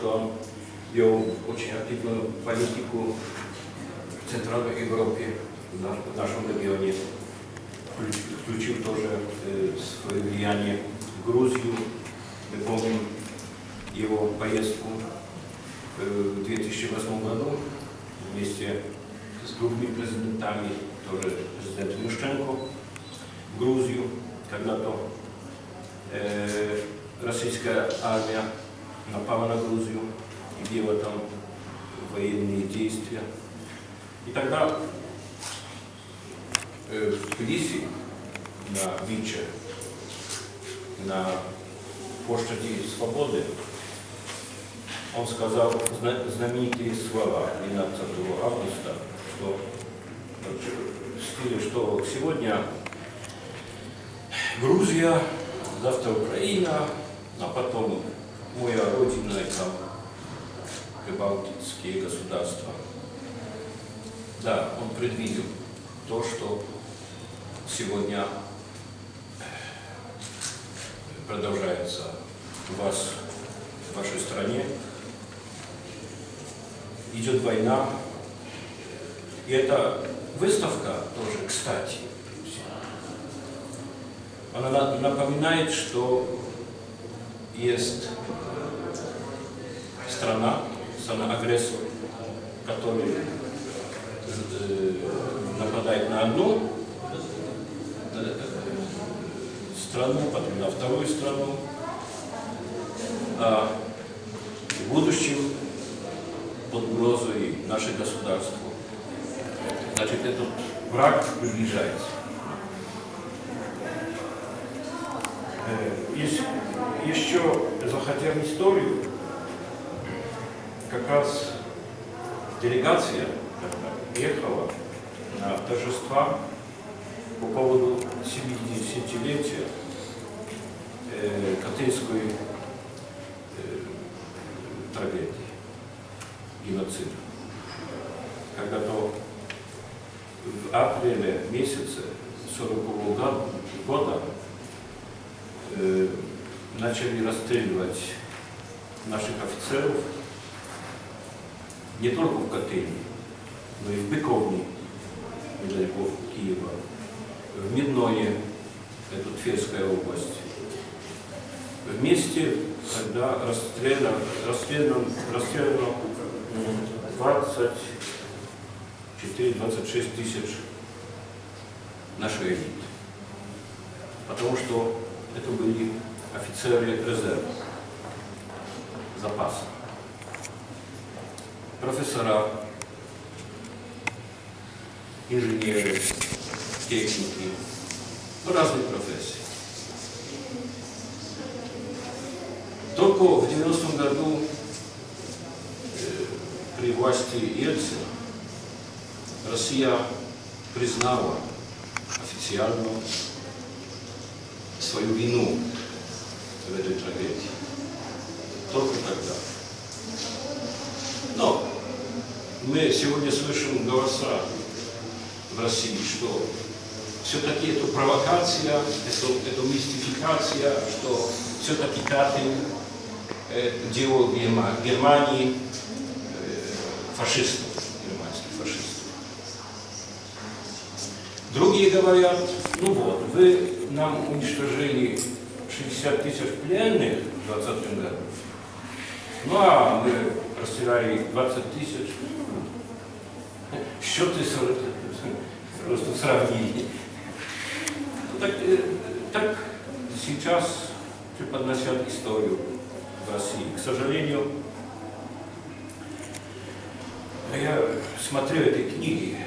что он вел очень активную политику в Центральной Европе, в наш- в нашем регионе. Включ- Включил тоже э, свое влияние в Грузию. Мы помним его поездку э, в 2008 году вместе с другими президентами, тоже президентом Ющенко в Грузию, когда-то э, российская армия напала на Грузию и вела там военные действия. И тогда э, в Тбилиси, на Виче, на площади Свободы, он сказал зна- знаменитые слова 12 августа, что в стиле, что сегодня Грузия, завтра Украина, а потом моя родина и там прибалтийские государства. Да, он предвидел то, что сегодня продолжается у вас в вашей стране. Идет война. И эта выставка тоже, кстати, она на- напоминает, что есть страна, страна-агрессор, который э, нападает на одну э, страну, потом на вторую страну, а в будущем под угрозой наше государство. Значит, этот враг приближается. Э, еще, заходя в историю, как раз делегация ехала на торжества по поводу 70-летия э, Катынской э, трагедии, геноцида. Когда-то в апреле месяце 40 года э, начали расстреливать наших офицеров не только в Катыни, но и в Быковне, недалеко от Киева, в Медное, это Тверская область. Вместе тогда расстреляно, расстреляно, расстреляно 24-26 тысяч нашей элиты. Потому что это были офицеры резерва, запаса, профессора, инженеры, техники, ну, разные профессии. Только в 90-м году э, при власти Ельцина Россия признала официально свою вину в этой трагедии. Только тогда. Мы сегодня слышим голоса в России, что все-таки это провокация, это, это мистификация, что все-таки Катин э, Германии э, фашистов, германских фашистов. Другие говорят, ну вот, вы нам уничтожили 60 тысяч пленных в 20 году, ну а мы расстреляли 20 тысяч. Счеты сра- просто сравнили. Ну, Так, э, так сейчас преподносят историю в России. К сожалению, я смотрю эти книги,